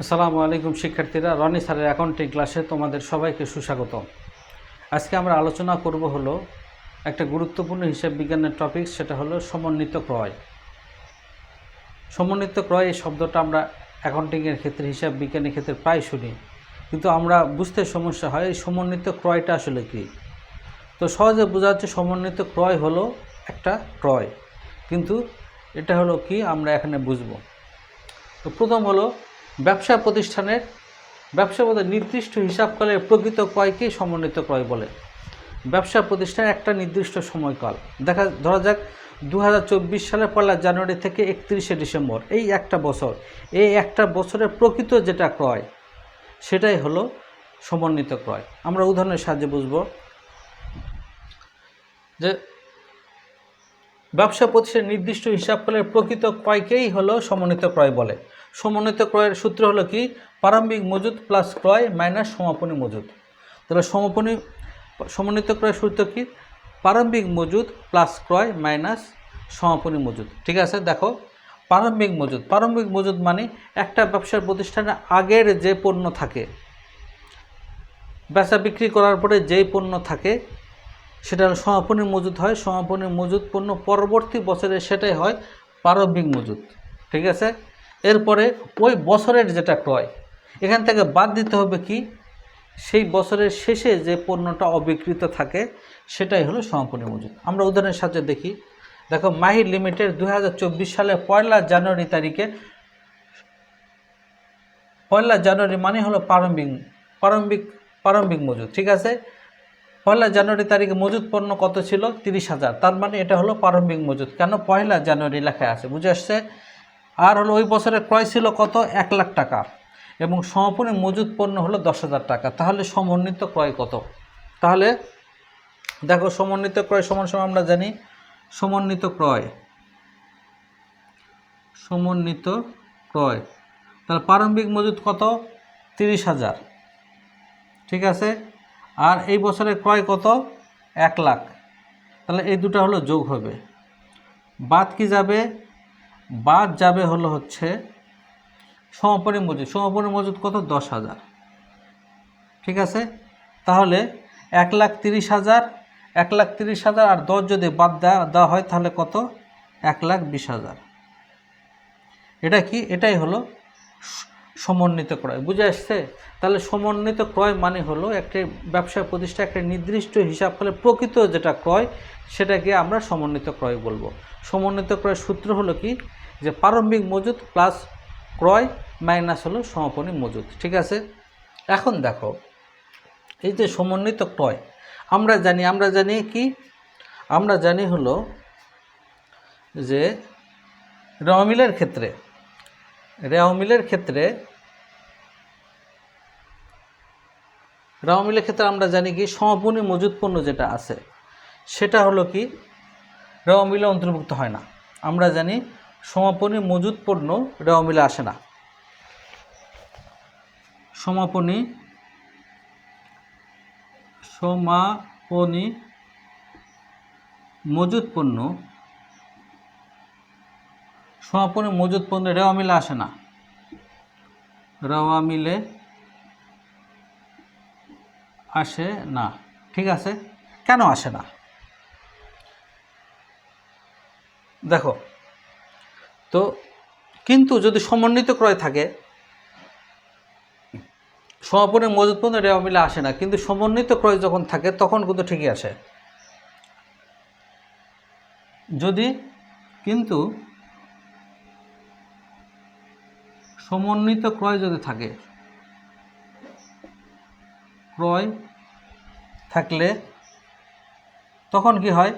আসসালামু আলাইকুম, শিক্ষার্থীরা। রনি স্যারের অ্যাকাউন্টিং ক্লাসে তোমাদের সবাইকে সুস্বাগত আজকে আমরা আলোচনা করব হলো একটা গুরুত্বপূর্ণ হিসাব বিজ্ঞানের টপিক সেটা হলো সমন্বিত ক্রয়। সমন্বিত ক্রয় এই শব্দটা আমরা অ্যাকাউন্টিংয়ের ক্ষেত্রে, হিসাব বিজ্ঞানের ক্ষেত্রে প্রায় শুনি। কিন্তু আমরা বুঝতে সমস্যা হয়, এই সমন্বিত ক্রয়টা আসলে কী? তো সহজে বোঝা যাচ্ছে সমন্বিত ক্রয় হলো একটা ক্রয়। কিন্তু এটা হলো কি, আমরা এখানে বুঝব। তো প্রথম হলো ব্যবসা প্রতিষ্ঠানের, ব্যবসা বলতে নির্দিষ্ট হিসাবকালের প্রকৃত ক্রয়কেই সমন্বিত ক্রয় বলে। ব্যবসা প্রতিষ্ঠানের একটা নির্দিষ্ট সময়কাল। দেখা, ধরা যাক দু হাজার চব্বিশ সালের পয়লা জানুয়ারি থেকে একত্রিশে ডিসেম্বর, এই একটা বছর। এই একটা বছরের প্রকৃত যেটা ক্রয়, সেটাই হলো সমন্বিত ক্রয়। আমরা উদাহরণের সাহায্যে বুঝব যে ব্যবসা প্রতিষ্ঠানের নির্দিষ্ট হিসাবকালের প্রকৃত ক্রয়কেই হলো সমন্বিত ক্রয় বলে। সমন্বিত ক্রয়ের সূত্র হলো কি? প্রারম্ভিক মজুদ প্লাস ক্রয় মাইনাস সমাপনী মজুদ তাহলে সমাপনী, সমন্বিত ক্রয়ের সূত্র কি? প্রারম্ভিক মজুদ প্লাস ক্রয় মাইনাস সমাপনী মজুদ ঠিক আছে? দেখো, প্রারম্ভিক মজুদ প্রারম্ভিক মজুদ মানে একটা ব্যবসার প্রতিষ্ঠানের আগের যে পণ্য থাকে, বেচা বিক্রি করার পরে যেই পণ্য থাকে সেটা হলো সমাপনী মজুদ হয়। সমাপনী মজুদ পণ্য পরবর্তী বছরে সেটাই হয় প্রারম্ভিক মজুদ। ঠিক আছে? এরপরে ওই বছরের যেটা ক্রয়, এখান থেকে বাদ দিতে হবে কি? সেই বছরের শেষে যে পণ্যটা অবিকৃত থাকে, সেটাই হলো সমাপনী মজুদ। আমরা উদাহরণের সাথে দেখি। দেখো, মাহির লিমিটেড দু হাজার চব্বিশ সালে পয়লা জানুয়ারি তারিখে, পয়লা জানুয়ারি মানে হলো প্রারম্ভিক প্রারম্ভিক প্রারম্ভিক মজুদ। ঠিক আছে? পয়লা জানুয়ারি তারিখে মজুদ পণ্য কত ছিল? তিরিশ হাজার। তার মানে এটা হলো প্রারম্ভিক মজুদ। কেন? পয়লা জানুয়ারি লেখা আছে, বুঝে আসছে? আর হলো ওই বছরের ক্রয় ছিল কত? এক লাখ টাকা। এবং সমাপনী মজুদ পণ্য হলো দশ হাজার টাকা। তাহলে সমন্বিত ক্রয় কত? তাহলে দেখো, সমন্বিত ক্রয় সমান সমান আমরা জানি, সমন্বিত ক্রয়। সমন্বিত ক্রয়। তাহলে প্রারম্ভিক মজুদ কত? তিরিশ হাজার। ঠিক আছে? আর এই বছরের ক্রয় কত? এক লাখ। তাহলে এই দুটো হলো যোগ হবে। বাদ কি যাবে? বাদ যাবে হলো হচ্ছে সমাপনী মজুদ সমাপনী মজুদ কত? দশ হাজার। ঠিক আছে? তাহলে এক লাখ তিরিশ হাজার। এক লাখ তিরিশ হাজার আর দশ যদি বাদ দেওয়া হয় তাহলে কত? এক লাখ বিশ হাজার। এটা কি? এটাই হলো সমন্বিত ক্রয়। বুঝে আসছে? তাহলে সমন্বিত ক্রয় মানে হলো একটি ব্যবসা প্রতিষ্ঠা, একটা নির্দিষ্ট হিসাব করলে প্রকৃত যেটা ক্রয়, সেটাকে আমরা সমন্বিত ক্রয় বলব। সমন্বিত ক্রয়ের সূত্র হলো কি? যে প্রারম্ভিক মজুদ প্লাস ক্রয় মাইনাস হলো সমাপনী মজুদ ঠিক আছে? এখন দেখো, এই যে সমন্বিত ক্রয়, আমরা জানি আমরা জানি কি? আমরা জানি হলো যে রেওয়ামিলের ক্ষেত্রে রেওয়ামিলের ক্ষেত্রে রেওয়ামিলের ক্ষেত্রে আমরা জানি কি, সমাপনী মজুদ পণ্য যেটা আছে, সেটা হলো কি রেওয়ামিলে অন্তর্ভুক্ত হয় না। আমরা জানি সমাপনী মজুদ পণ্য রেওয়ামিলে আসে না। সমাপনী সমাপনী মজুদ পণ্য সমাপনী মজুদ পণ্য রেওয়া মিলে আসে না। রেওয়া মিলে আসে না। ঠিক আছে? কেন আসে না? দেখো, তো কিন্তু যদি সমন্বিত ক্রয় থাকে, সমাপনী মজুদ পণ্য রেওয়া মিলে আসে না, কিন্তু সমন্বিত ক্রয় যখন থাকে, তখন কিন্তু ঠিকই আসে। যদি কিন্তু সমন্বিত ক্রয় যদি থাকে, ক্রয় থাকলে তখন কি হয়?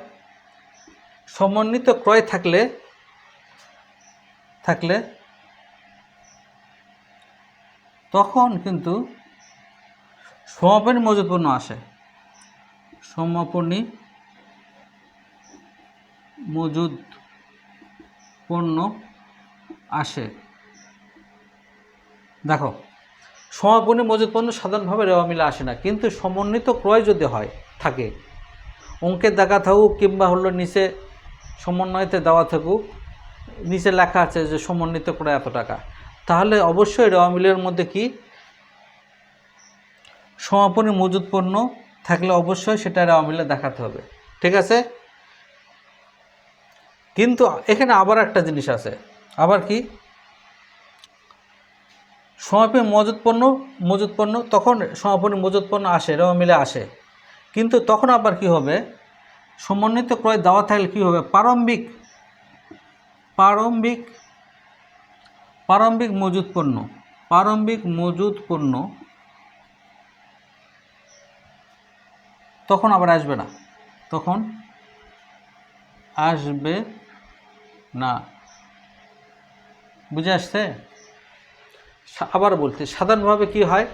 সমন্বিত ক্রয় থাকলে থাকলে তখন কিন্তু সমাপনী মজুদ পণ্য আসে। সমাপনী মজুদ পণ্য আসে। দেখো, সমাপনী মজুদ পণ্য সাধারণভাবে রেওয়া মিলে আসে না, কিন্তু সমন্বিত ক্রয় যদি হয়, থাকে। অঙ্কের দেখা থাকুক কিংবা হলো নিচে সমন্বয়তে দেওয়া থাকুক, নিচে লেখা আছে যে সমন্বিত ক্রয় এত টাকা। তাহলে অবশ্যই রেওয়া মিলের মধ্যে কি? সমাপনী মজুদ পণ্য থাকলে অবশ্যই সেটা রেওয়া মিলে দেখাতে হবে। ঠিক আছে? কিন্তু এখানে আবার একটা জিনিস আছে। আবার কি? সমাপনী মজুদ পণ্য মজুদ পণ্য তখন সমাপনী মজুদ পণ্য আসে রেওয়া মিলে আসে। কিন্তু তখন আবার কি হবে? সমন্বিত ক্রয় দেওয়া থাকলে কী হবে? প্রারম্ভিক প্রারম্ভিক প্রারম্ভিক মজুদ পণ্য প্রারম্ভিক মজুদ পণ্য তখন আবার আসবে না। তখন আসবে না। বুঝে আসছে? আবার বলতে, সাধারণভাবে কি হয়?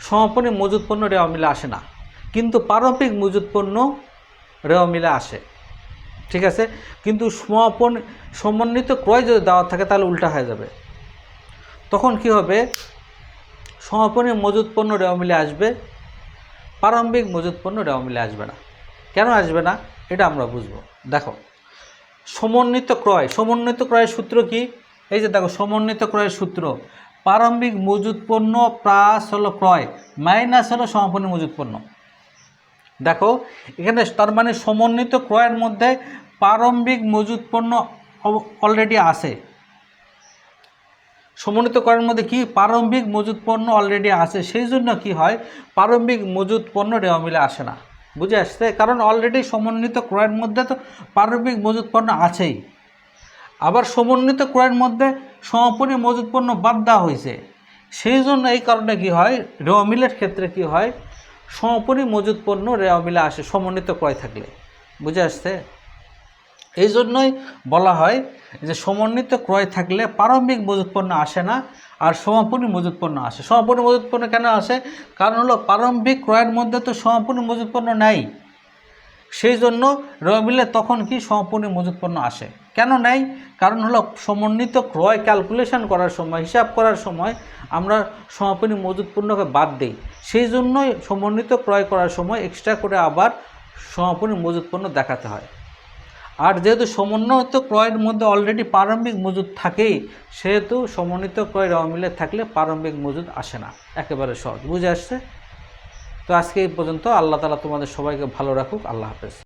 সমাপনী মজুদ পণ্য রেওয়া মিলে আসে না। কিন্তু প্রারম্ভিক মজুদ পণ্য রেওয়া মিলে আসে। ঠিক আছে? কিন্তু সমাপন, সমন্বিত ক্রয় যদি দেওয়া থাকে, তাহলে উল্টা হয়ে যাবে। তখন কি হবে? সমাপনী মজুদ পণ্য রেওয়া মিলে আসবে প্রারম্ভিক মজুদ পণ্য রেওয়া মিলে আসবে না। কেন আসবে না? এটা আমরা বুঝব। দেখো, সমন্বিত ক্রয়, সমন্বিত ক্রয়ের সূত্র কি? এই যে দেখো, সমন্বিত ক্রয়ের সূত্র। প্রারম্ভিক মজুদ পণ্য প্লাস হলো ক্রয়, মাইনাস হলো সমাপনী মজুদ পণ্য। দেখো, এখানে তার মানে সমন্বিত ক্রয়ের মধ্যে প্রারম্ভিক মজুদ পণ্য অলরেডি আছে। সমন্বিত ক্রয়ের মধ্যে কি? প্রারম্ভিক মজুদ পণ্য অলরেডি আছে। সেই জন্য কি হয়? প্রারম্ভিক মজুদ পণ্য রেওয়া মিলে আসে না। বুঝে আসছে? কারণ অলরেডি সমন্বিত ক্রয়ের মধ্যে তো প্রারম্ভিক মজুদ পণ্য আছেই। আবার সমন্বিত ক্রয়ের মধ্যে সমাপনী মজুদ পণ্য বাদ দেওয়া হয়েছে। সেই জন্য এই কারণে কি হয়, রেওয়া মিলের ক্ষেত্রে কি হয়, সমাপনী মজুদ পণ্য রেওয়া মিলে আসে, সমন্বিত ক্রয় থাকলে। বুঝে আসছে? এই জন্যই বলা হয় যে সমন্বিত ক্রয় থাকলে প্রারম্ভিক মজুত পণ্য আসে না, আর সমাপনী মজুত পণ্য আসে। সমাপনী মজুত পণ্য কেন আসে? কারণ হলো প্রারম্ভিক ক্রয়ের মধ্যে তো সমাপনী মজুত পণ্য নাই। সেই জন্য রবিলে তখন কি সমাপনী মজুত পণ্য আসে। কেন নাই? কারণ হলো সমন্বিত ক্রয় ক্যালকুলেশন করার সময়, হিসাব করার সময় আমরা সমাপনী মজুত পণ্যকে বাদ দিই। সেই জন্যই সমন্বিত ক্রয় করার সময় এক্সট্রা করে আবার সমাপনী মজুত পণ্য দেখাতে হয়। আর যেহেতু সমন্বিত ক্রয়ের মধ্যে অলরেডি প্রারম্ভিক মজুদ থাকেই, সেহেতু সমন্বিত ক্রয় রেওয়া মিলে থাকলে প্রারম্ভিক মজুদ আসে না। একেবারে সহজ। বুঝে আসছে? তো আজকে এই পর্যন্ত আল্লাহ তালা তোমাদের সবাইকে ভালো রাখুক আল্লাহ হাফেজ।